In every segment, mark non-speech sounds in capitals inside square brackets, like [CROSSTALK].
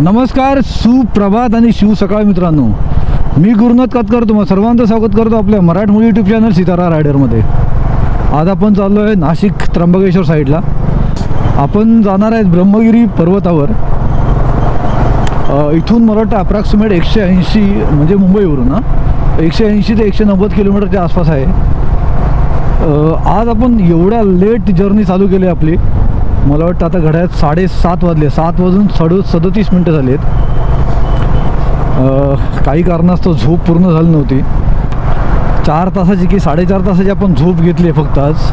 नमस्कार सुप्रभात आणि शिव सकाळ मित्रांनो. मी गुरुनाथ कातकर तुम्हा सर्वांचं स्वागत करतो आपल्या मराठमोळी यूट्यूब चॅनल सितारा रायडरमध्ये. आज आपण चाललो आहे नाशिक त्र्यंबकेश्वर साईडला. आपण जाणार आहेत ब्रह्मगिरी पर्वतावर. इथून मला वाटतं अप्रॉक्सिमेट एकशे ऐंशी म्हणजे मुंबईवरून ना एकशे ऐंशी ते एकशे नव्वद किलोमीटरच्या आसपास आहे. आज आपण एवढ्या लेट जर्नी चालू केली आपली. मला वाटतं आता घड्यात साडेसात वाजले. सात वाजून सडू सदतीस मिनटं झाली आहेत काही कारणास्तव झोप पूर्ण झाली नव्हती. चार तासाची की साडेचार तासाची आपण झोप घेतली आहे फक्त आज.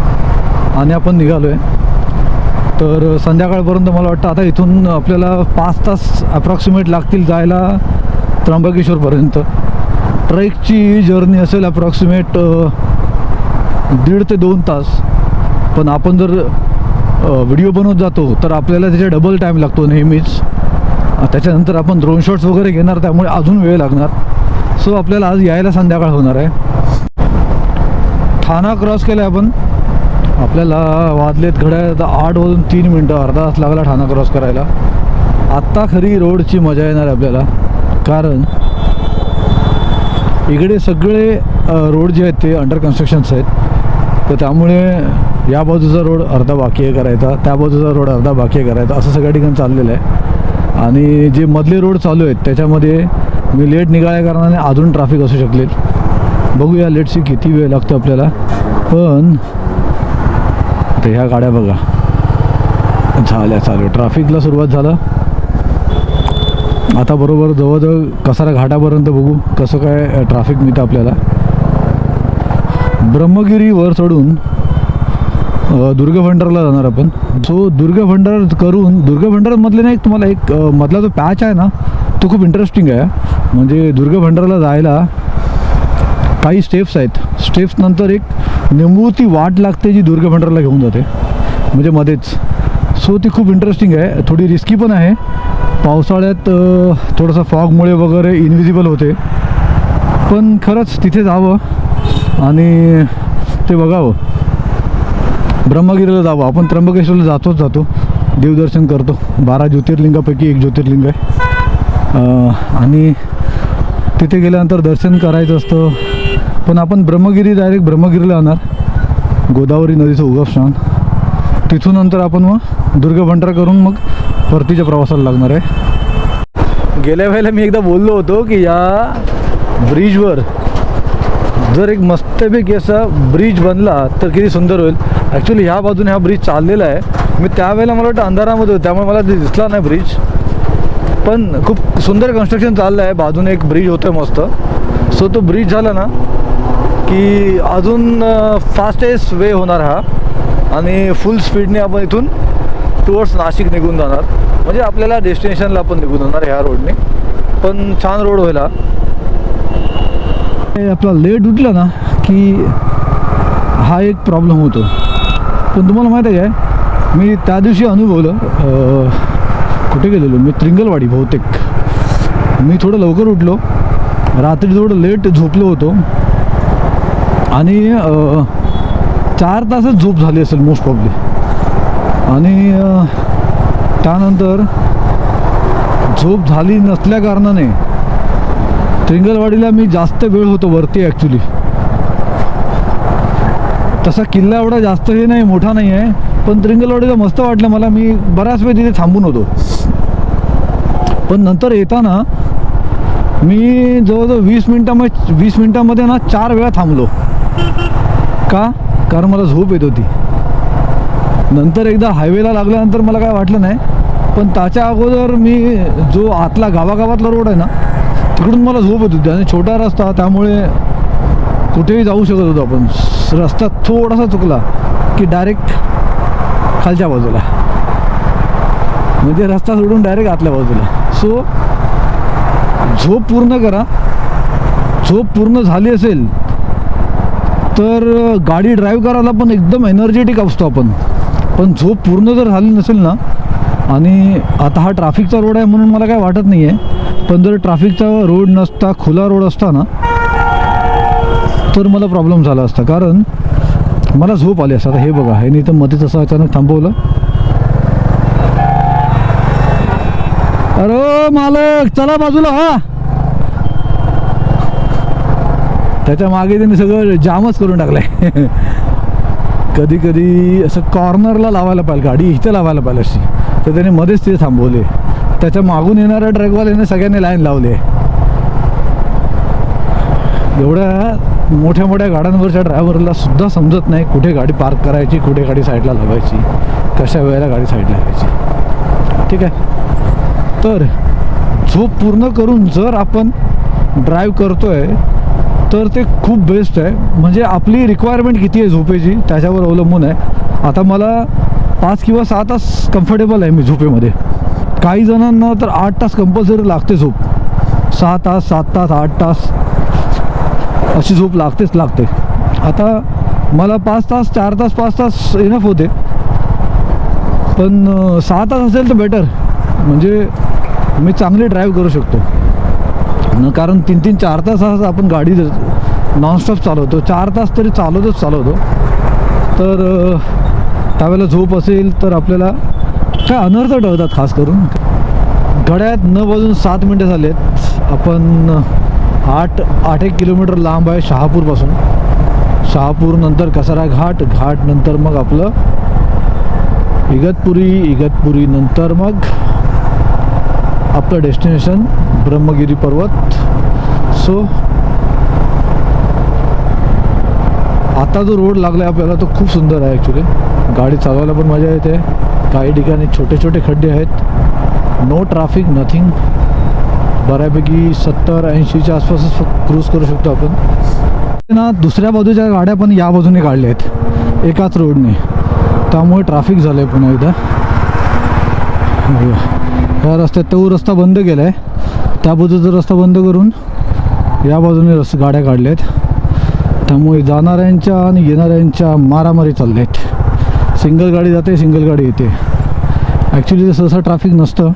आणि आपण निघालो आहे तर संध्याकाळपर्यंत मला वाटतं आता इथून आपल्याला पाच तास अप्रॉक्सिमेट लागतील जायला त्र्यंबकेश्वरपर्यंत. ट्रेकची जर्नी असेल अप्रॉक्सिमेट दीड ते दोन तास. पण आपण जर व्हिडिओ बनवत जातो तर आपल्याला त्याच्या डबल टाईम लागतो नेहमीच. त्याच्यानंतर आपण ड्रोन शॉट्स वगैरे घेणार त्यामुळे अजून वेळ लागणार. सो आपल्याला आज यायला संध्याकाळ होणार आहे. ठाणा क्रॉस केला आपण. आपल्याला वाजलेत घड्याळ आता आठ वाजून तीन मिनटं अर्धा तास लागला ठाणा क्रॉस करायला. आत्ता खरी रोडची मजा येणार आहे आपल्याला. कारण इकडे सगळे रोड जे आहेत ते अंडर कन्स्ट्रक्शन्स आहेत. तर त्यामुळे या बाजूचा रोड अर्धा बाकी आहे करायचा त्या बाजूचा रोड अर्धा बाकी आहे करायचा असं सगळ्या ठिकाणी चाललेलं आहे. आणि जे मधले रोड चालू आहेत त्याच्यामध्ये मी लेट निघाल्या कारणाने अजून ट्रॅफिक असू शकले बघूया लेटची किती वेळ लागतो आपल्याला. पण तर ह्या गाड्या बघा. झाल्या चालू. ट्रॅफिकला सुरुवात झालं. आता बरोबर जवळजवळ कसारा घाटापर्यंत बघू कसं काय ट्रॅफिक मिळतं आपल्याला. ब्रह्मगिरी वर चढून दुर्ग भंडारला जाणार आपण. सो दुर्ग भंडार करून दुर्ग भंडारमधले ना एक तुम्हाला एक मधला जो पॅच आहे ना तो खूप इंटरेस्टिंग आहे. म्हणजे दुर्ग भंडारला जायला काही स्टेप्स आहेत. स्टेप्स नंतर एक निंबूची वाट लागते जी दुर्ग भंडारला घेऊन जाते. म्हणजे मध्येच. सो ती खूप इंटरेस्टिंग आहे. थोडी रिस्की पण आहे. पावसाळ्यात थोडंसं फॉगमुळे वगैरे इनविजिबल होते. पण खरंच तिथे जावं आणि ते बघावं. ब्रह्मगिरीला जावं. आपण त्र्यंबकेश्वरला जातोच जातो. देवदर्शन करतो. बारा ज्योतिर्लिंगापैकी एक ज्योतिर्लिंग आहे. आणि तिथे गेल्यानंतर दर्शन करायचं असतं. पण आपण ब्रह्मगिरी डायरेक्ट ब्रह्मगिरीला येणार गोदावरी नदीचं उगमस्थान तिथून नंतर आपण मग दुर्ग भंडारा करून मग परतीच्या प्रवासाला लागणार आहे. गेल्या वेळेला मी एकदा बोललो होतो की या ब्रिजवर जर एक मस्तपैकी असा ब्रिज बनला तर किती सुंदर होईल. ॲक्च्युली ह्या बाजूने हा ब्रिज चाललेला आहे. मी त्यावेळेला मला वाटतं अंधारामध्ये होतं त्यामुळे मला ते दिसला नाही ब्रिज. पण खूप सुंदर कन्स्ट्रक्शन चाललं आहे. बाजूने एक ब्रिज होतं मस्त. सो तो ब्रिज झाला ना की अजून फास्टेस्ट वे होणार हा. आणि फुल स्पीडने आपण इथून टुवर्ड्स नाशिक निघून जाणार. म्हणजे आपल्याला डेस्टिनेशनला आपण निघून जाणार ह्या रोडने पण छान रोड होईल हा आपला लेट उठला ना की हा एक प्रॉब्लेम होतो. पण तुम्हाला माहीत आहे काय मी त्या दिवशी अनुभवलं कुठे गेलेलो? मी त्रिंगलवाडी बहुतेक. मी थोडं लवकर उठलो. रात्री थोडं लेट झोपलो होतो. आणि चार तासच झोप झाली असेल मोस्ट प्रॉब्ली आणि त्यानंतर झोप झाली नसल्या कारणाने त्रिंगलवाडीला मी जास्त वेळ होतो वरती ॲक्च्युली तसा किल्ला एवढा जास्त हे नाही मोठा नाही आहे पण त्रिंगलवाडीला मस्त वाटलं मला. मी बराच वेळ तिथे थांबून होतो. पण नंतर येताना मी जवळजवळ वीस मिनटामध्ये वीस मिनटामध्ये ना चार वेळा थांबलो. का? कारण मला झोप येत होती. नंतर एकदा हायवेला लागल्यानंतर मला काय वाटलं नाही पण त्याच्या अगोदर मी जो आतला गावागावातला रोड आहे ना तिकडून मला झोप येत होती आणि छोटा रस्ता त्यामुळे कुठेही जाऊ शकत होतो आपण. रस्ता थोडासा चुकला की डायरेक्ट खालच्या बाजूला. म्हणजे रस्ता सोडून डायरेक्ट आतल्या बाजूला. सो झोप पूर्ण करा. झोप पूर्ण झाली असेल तर गाडी ड्राईव्ह करायला पण एकदम एनर्जेटिक असतो आपण. पण झोप पूर्ण जर झाली नसेल ना आणि आता हा ट्रॅफिकचा रोड आहे म्हणून मला काय वाटत नाही आहे पण जर ट्रॅफिकचा रोड नसता खुला रोड असता ना तर मला प्रॉब्लेम झाला असता. कारण मला झोप आली असता. आता हे बघा हे नाही तर मध्येच असं अचानक थांबवलं. अरे मालक चला बाजूला हा. त्याच्यामागे त्यांनी सगळं जामच करून टाकलंय. [LAUGHS] कधी कधी असं कॉर्नरला लावायला पाहिजे गाडी इथं लावायला पाहिजे अशी. तर त्याने मध्येच ते थांबवले. त्याच्या मागून येणाऱ्या ट्रकवाल्याने सगळ्यांनी लाईन लावली. एवढ्या मोठ्या मोठ्या गाड्यांवरच्या ड्रायव्हरला सुद्धा समजत नाही कुठे गाडी पार्क करायची कुठे गाडी साईडला लावायची कशा वेळेला गाडी साईडला लावायची. ठीक आहे? तर झोप पूर्ण करून जर आपण ड्राईव्ह करतोय तर ते खूप बेस्ट आहे. म्हणजे आपली रिक्वायरमेंट किती आहे झोपेची? त्याच्यावर अवलंबून आहे. आता मला पाच किंवा सहा तास कम्फर्टेबल आहे मी झोपेमध्ये. काही जणांना तर आठ तास कंपल्सरी लागते झोप. सहा तास सात तास आठ तास अशी झोप लागतेच लागते. आता मला पाच तास चार तास पाच तास इनफ होते. पण सहा तास असेल तर बेटर म्हणजे मी चांगली ड्राईव्ह करू शकतो. कारण तीन तीन चार तास आपण गाडी नॉनस्टॉप चालवतो. चार तास तरी चालवतच चालवतो. तर त्यावेळेला झोप असेल तर आपल्याला काय अनर्थ टळतात खास करून. गड्यात न वाजून सात मिनटं झालेत. आपण आठ आठ एक किलोमीटर लांब आहे शहापूरपासून शहापूर नंतर कसारा घाट घाट नंतर मग आपलं इगतपुरी इगतपुरी नंतर मग आपलं डेस्टिनेशन ब्रह्मगिरी पर्वत. सो आता जो रोड लागला आहे आपल्याला तो खूप सुंदर आहे ॲक्च्युली गाडी चालवायला पण मजा येते. काही ठिकाणी छोटे छोटे खड्डे आहेत. नो ट्राफिक नथिंग बऱ्यापैकी सत्तर ऐंशीच्या आसपासच क्रूज करू शकतो आपण. ना दुसऱ्या बाजूच्या गाड्या पण या बाजूने काढल्या आहेत. एकाच रोडने त्यामुळे ट्राफिक झालं आहे पुन्हा एकदा. या रस्त्यात तो रस्ता बंद केला आहे त्या बाजूचा रस्ता बंद करून या बाजूने रस् गाड्या काढल्या आहेत त्यामुळे जाणाऱ्यांच्या आणि येणाऱ्यांच्या मारामारी चालल्या आहेत सिंगल गाडी जाते सिंगल गाडी येते. ॲक्च्युली ते सहसा ट्रॅफिक नसतं.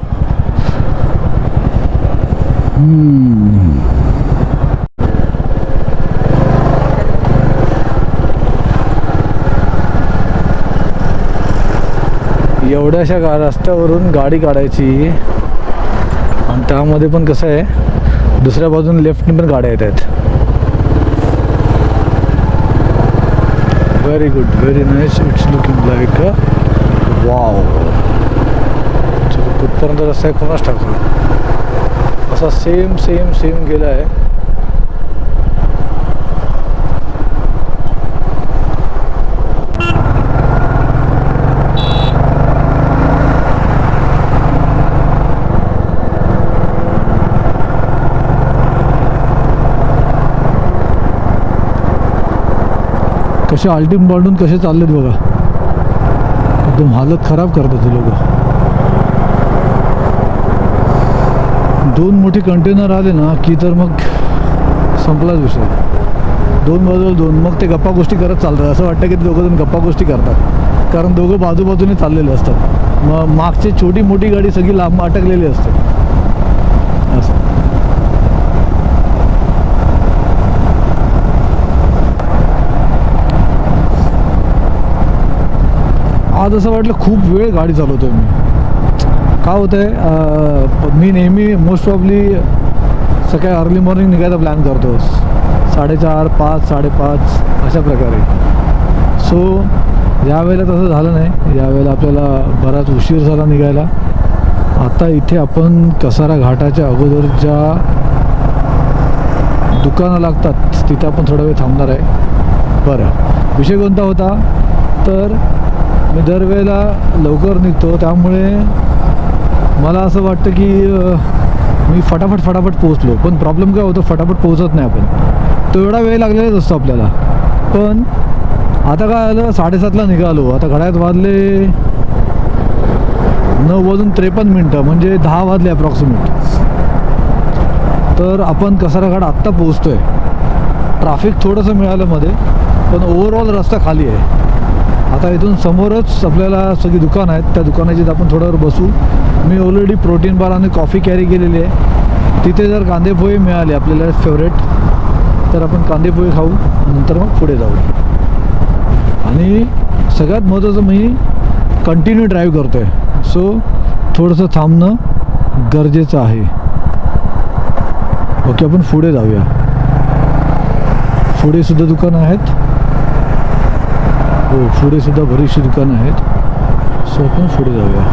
एवढ्याशा गा रस्त्यावरून गाडी काढायची. आणि त्यामध्ये पण कसं आहे दुसऱ्या बाजूने लेफ्टने पण गाड्या येत आहेत. Very good very nice it's looking like a wow कुठपर्यंत रस्ता आहे कोणाच ठाकूर असा सेम सेम सेम गेला आहे. कसे आलटीम बांधून कसे चाललेत बघा. एकदम हालत खराब करतात ते लोक. दोन मोठी कंटेनर आले ना की तर मग संपलाच विषय. दोन बाजूला दोन मग ते गप्पा गोष्टी करत चालतात. असं वाटतं की ते दोघं जण गप्पा गोष्टी करतात. कारण दोघं बाजूबाजूने चाललेले असतात. मग मागची छोटी मोठी गाडी सगळी लांब अटकलेली असते असं आज असं वाटलं खूप वेळ गाडी चालवतोय मी. का होतं आहे मी नेहमी मोस्ट प्रॉब्ली सकाळी अर्ली मॉर्निंग निघायचा प्लॅन करतो. साडेचार पाच साडेपाच अशा प्रकारे. सो यावेळेला तसं झालं नाही. यावेळेला आपल्याला बराच उशीर झाला निघायला. आता इथे आपण कसारा घाटाच्या अगोदर ज्या दुकानं लागतात तिथे आपण थोडा वेळ थांबणार आहे. बरं. विषय कोणता होता? तर मी दरवेळेला लवकर निघतो त्यामुळे मला असं वाटतं की मी फटाफट फटाफट पोहोचलो. पण प्रॉब्लेम काय होतो फटाफट पोहोचत नाही आपण. तो एवढा वेळ लागलेलाच असतो आपल्याला. पण आता काय आलं साडेसातला निघालो. आता घड्यात वाजले नऊ वाजून त्रेपन्न मिनटं म्हणजे दहा वाजले अप्रॉक्सिमेट तर आपण कसाराघाट आत्ता पोहोचतोय. ट्राफिक थोडंसं मिळालं मध्ये पण ओव्हरऑल रस्ता खाली आहे. आता इथून समोरच आपल्याला सगळी दुकान आहेत. त्या दुकानाची आपण थोड्यावर बसू. मी ऑलरेडी प्रोटीन बार आणि कॉफी कॅरी केलेली आहे. तिथे जर कांदेपोहे मिळाले आपल्याला फेवरेट तर आपण कांदेपोहे खाऊ. नंतर मग पुढे जाऊ. आणि सगळ्यात महत्त्वाचं मी कंटिन्यू ड्राईव्ह करतो आहे सो थोडंसं थांबणं गरजेचं आहे. ओके आपण पुढे जाऊया. पुढे सुद्धा दुकानं आहेत. हो पुढे सुद्धा बरीचशी दुकानं आहेत. सो आपण पुढे जाऊया.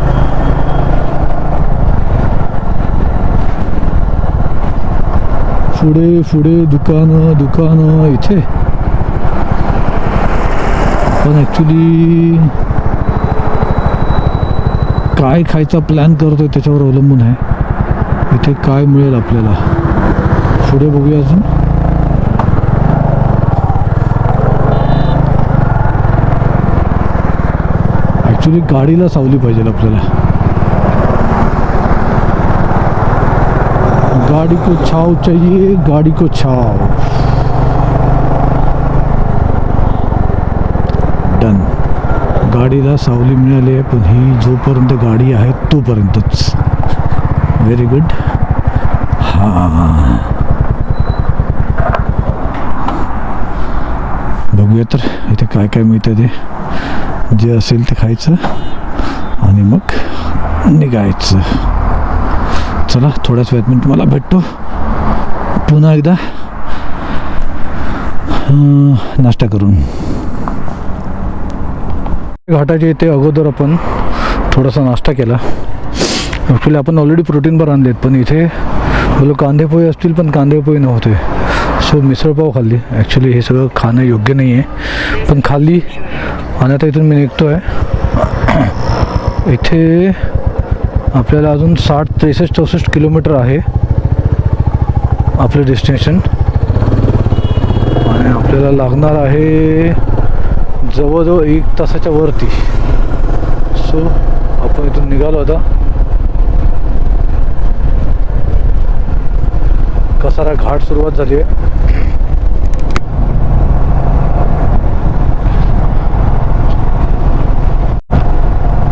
पुढे पुढे दुकानं दुकानं इथे. पण ॲक्च्युली काय खायचा प्लॅन करतोय त्याच्यावर अवलंबून आहे. इथे काय मिळेल आपल्याला? पुढे बघूया अजून. ॲक्च्युली गाडीला सावली पाहिजे आपल्याला. गाड़ी को छाव चाहिए गाड़ी को छाव. डन गाडीला सावली मिळाली आहे पण ही जोपर्यंत गाडी आहे तोपर्यंतच. व्हेरी गुड हां. बघूया तर इथे काय काय मिळतं ते. जे असेल ते खायचं आणि मग निघायचं. चला थोड्याच वेळात मी तुम्हाला भेटतो. पुन्हा एकदा नाश्ता करून. घाटाच्या इथे अगोदर आपण थोडासा नाश्ता केला. ॲक्च्युली आपण ऑलरेडी प्रोटीन बार आणलेत पण इथे बोलो कांदेपोहे असतील पण कांदेपोहे नव्हते. सो मिसळपाव खाल्ली ॲक्च्युली हे सगळं खाणं योग्य नाही आहे पण खाल्ली आणि आता इथून मी निघतो आहे इथे आपल्याला अजून साठ त्रेसष्ट चौसष्ट किलोमीटर आहे आपलं डेस्टिनेशन आणि आपल्याला लागणार आहे जवळजवळ एक तासाच्या वरती सो आपण इथून निघालो होता कसारा घाट सुरुवात झाली आहे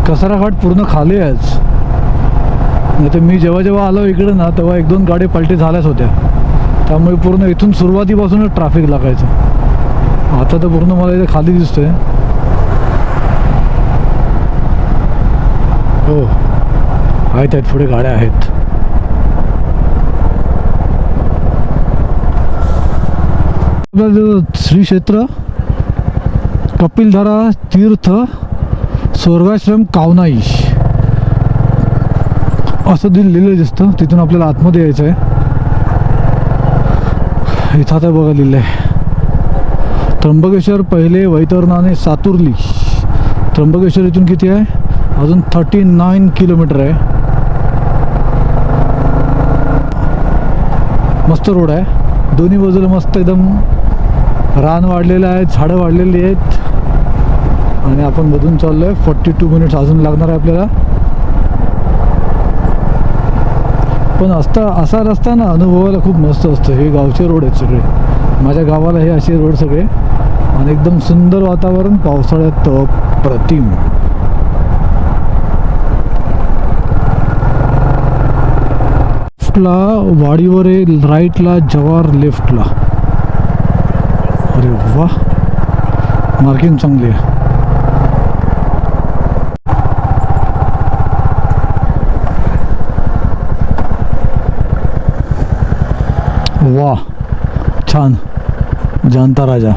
कसारा घाट पूर्ण खाली आहेच. नाही तर मी जेव्हा जेव्हा आलो इकडे ना तेव्हा एक दोन गाडी पलटी झाल्याच होत्या. त्यामुळे पूर्ण इथून सुरुवातीपासूनच ट्रॅफिक लागायचं. आता तर पूर्ण मला इथे खाली दिसतोय. हो. आहेत आहेत पुढे गाड्या आहेत. श्री क्षेत्र कपिलधारा तीर्थ स्वर्गाश्रम कावनाई असं दिलेलं दिसतं. तिथून आपल्याला आतमध्ये यायचं आहे इथं आता बघा लिहिलं आहे त्र्यंबकेश्वर पहिले वैतरणाने सातुर्ली. त्र्यंबकेश्वर इथून किती आहे? अजून थर्टी नाईन किलोमीटर आहे. मस्त रोड आहे. दोन्ही बाजूला मस्त एकदम रान वाढलेलं आहे झाडं वाढलेली आहेत. आणि आपण मधून चाललो आहे फोर्टी टू मिनिट्स अजून लागणार आहे आपल्याला. पण असता असा रस्ता ना अनुभवायला खूप मस्त असतं. हे गावचे रोड आहेत सगळे. माझ्या गावाला हे असे रोड सगळे. आणि एकदम सुंदर वातावरण पावसाळ्यात प्रतिम लेफ्टला वाडीवर आहे राईटला जवार लेफ्टला अरे वा. मार्किंग चांगली आहे. वा छान. जानता राजा.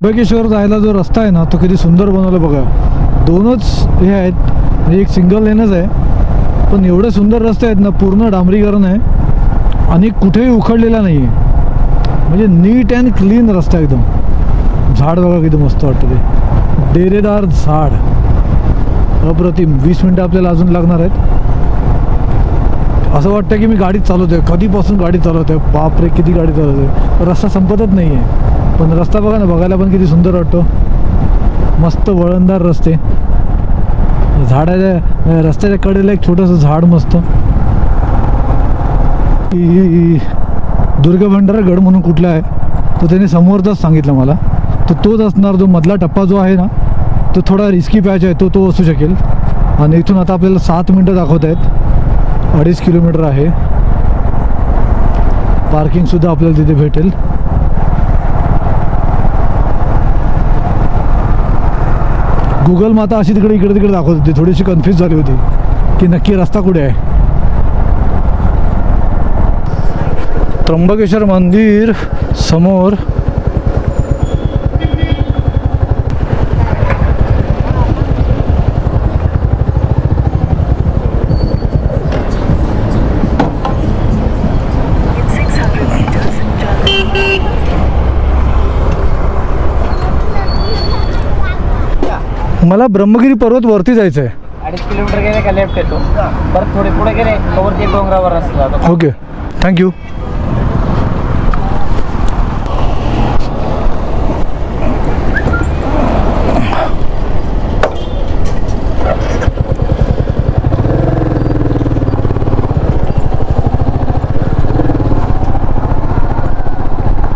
त्र्यंबकेश्वर जायला जो रस्ता आहे ना तो किती सुंदर बनवला बघा. दोनच हे आहेत म्हणजे एक सिंगल लेनच आहे. पण एवढे सुंदर रस्ते आहेत ना पूर्ण डांबरीकरण आहे. आणि कुठेही उखडलेला नाही आहे म्हणजे नीट अँड क्लीन रस्ता एकदम. झाड बघा किती मस्त वाटतं ते. डेरेदार झाड. अप्रतिम. वीस मिनटं आपल्याला अजून लागणार आहेत. असं वाटतं की मी गाडी चालवतोय. कधीपासून गाडी चालवतोय? बापरे किती गाडी चालवते रस्ता संपतच नाही आहे पण रस्ता बघा ना बघायला पण किती सुंदर वाटतो. मस्त वळणदार रस्ते. झाडाच्या रस्त्याच्या कडेला एक छोटंसं झाड मस्त. की दुर्गा भंडारा गड म्हणून कुठला आहे? तो त्याने समोरचाच सांगितलं मला. तर तोच असणार जो मधला टप्पा जो आहे ना तो थोडा रिस्की पॅच आहे तो तो असू शकेल. आणि इथून आता आपल्याला सात मिनटं दाखवत आहेत. अडीच किलोमीटर आहे. पार्किंगसुद्धा आपल्याला तिथे भेटेल. गुगल माता अशी तिकडे इकडे तिकडे दाखवत होती. थोडीशी कन्फ्युज झाली होती की नक्की रस्ता कुठे आहे. त्र्यंबकेश्वर मंदिर समोर मला ब्रह्मगिरी पर्वत वरती जायचं आहे अडीच किलोमीटर गेले का लेफ्ट येतो? परत थोडे पुढे गेले वरती डोंगरावर रस्ता जातो ओके. थँक्यू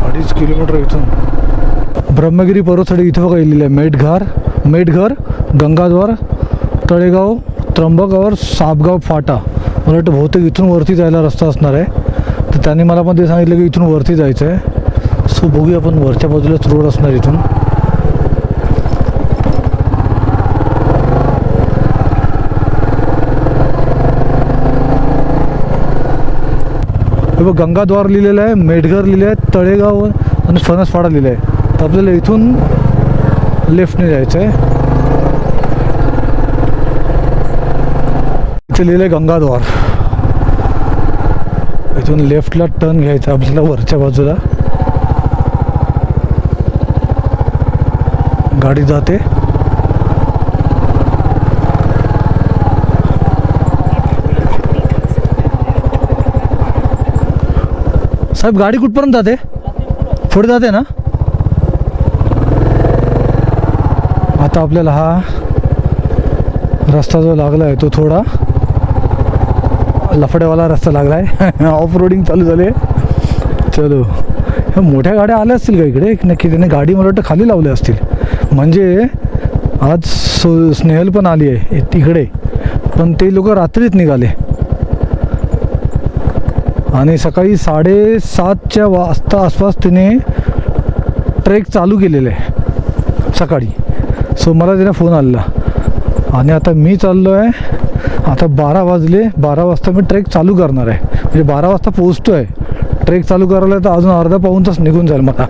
अडीच किलोमीटर इथून. ब्रह्मगिरी पर्वतसाठी इथं बघा लिहिलेलं आहे मेटघर. मेटघर गंगाद्वार तळेगाव त्र्यंबकावर सापगाव फाटा. मला वाटतं बहुतेक इथून वरती जायला रस्ता असणार आहे. तर त्यांनी मला पण ते सांगितलं की इथून वरती जायचं आहे. सो बघूया आपण वरच्या बाजूलाच रोड असणार इथून. हे बघ गंगाद्वार लिहिलेलं आहे मेटघर लिहिलं आहे तळेगाव आणि फणसफाडा लिहिलं आहे. तर आपल्याला इथून लेफ्टने जायचं आहे इथे लिहिलं आहे गंगाद्वार. इथून लेफ्टला टर्न घ्यायचा आपल्याला वरच्या बाजूला. गाडी जाते. साहेब गाडी कुठपर्यंत जाते? पुढे जाते ना? आता आपल्याला हा रस्ता जो लागला आहे तो थोडा लफड्यावाला रस्ता लागला आहे ऑफ रोडिंग चालू झाले. चलो. ह्या मोठ्या गाड्या आल्या असतील का इकडे? नक्की त्याने गाडी मला वाटतं खाली लावल्या असतील. म्हणजे आज सो स्नेहल पण आली आहे तिकडे. पण ते लोक रात्रीच निघाले. आणि सकाळी साडेसातच्या वाजता आसपास तिने ट्रेक चालू केलेलं आहे. सकाळी. सो मला तिने फोन आलेला आणि आता मी चाललो आहे आता बारा वाजले बारा वाजता मी ट्रेक चालू करणार आहे. म्हणजे बारा वाजता पोहोचतो आहे ट्रेक चालू करायला तर अजून अर्धा पाऊन तास निघून जाईल मला.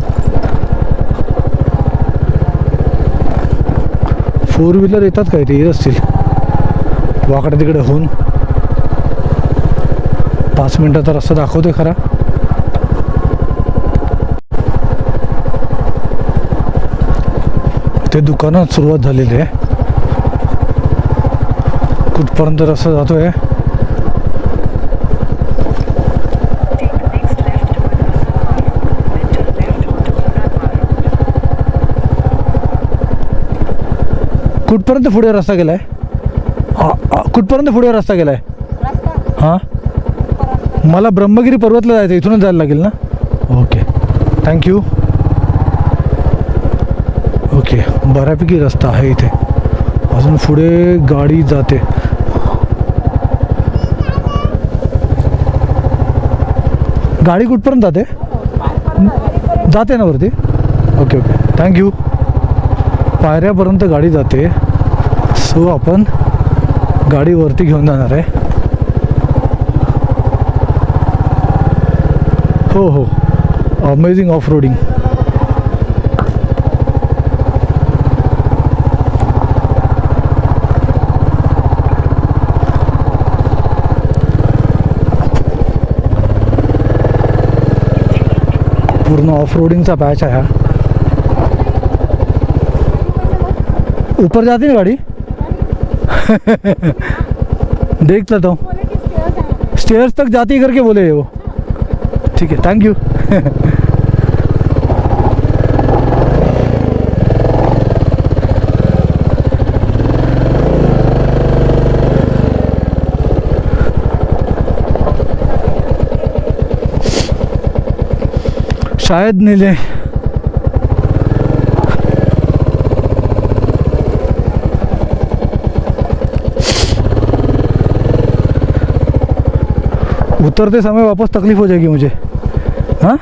फोर व्हीलर येतात काय ते? येत असतील. वाकडे तिकडे होऊन. पाच मिनटाचा रस्ता दाखवते खरा. ते दुकानात सुरुवात झालेली आहे. कुठपर्यंत रस्ता जातोय? आहे कुठपर्यंत पुढे रस्ता गेलाय? कुठपर्यंत पुढे रस्ता गेलाय? हां? मला ब्रह्मगिरी पर्वतला जायचं इथूनच जायला लागेल ना? ओके. थँक्यू ओके बऱ्यापैकी रस्ता आहे इथे. अजून पुढे गाडी जाते. गाडी कुठपर्यंत जाते? जाते ना वरती? Okay okay. थँक्यू पायऱ्यापर्यंत गाडी जाते. सो आपण गाडी वरती घेऊन जाणार आहे. हो हो. Amazing off roading off roading सा आहे आया। ऊपर जाती ना गाड़ी? [LAUGHS] देख लेता हूँ स्टेयर्स तक जाती करके बोले वो। ठीक है थैंक यू [LAUGHS] शायद नीले उतरते समय वापस तकलीफ़ हो जाएगी मुझे। हाँ?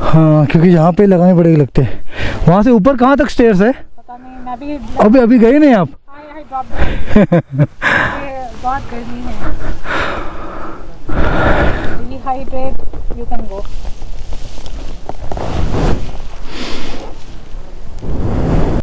हाँ क्योंकि यहाँ पे लगाने पड़ेगी लगते। हैं वहाँ से ऊपर कहाँ तक स्टेयर्स है? पता नहीं अभी अभी अभी गए नहीं आप? बहुत गर्मी है।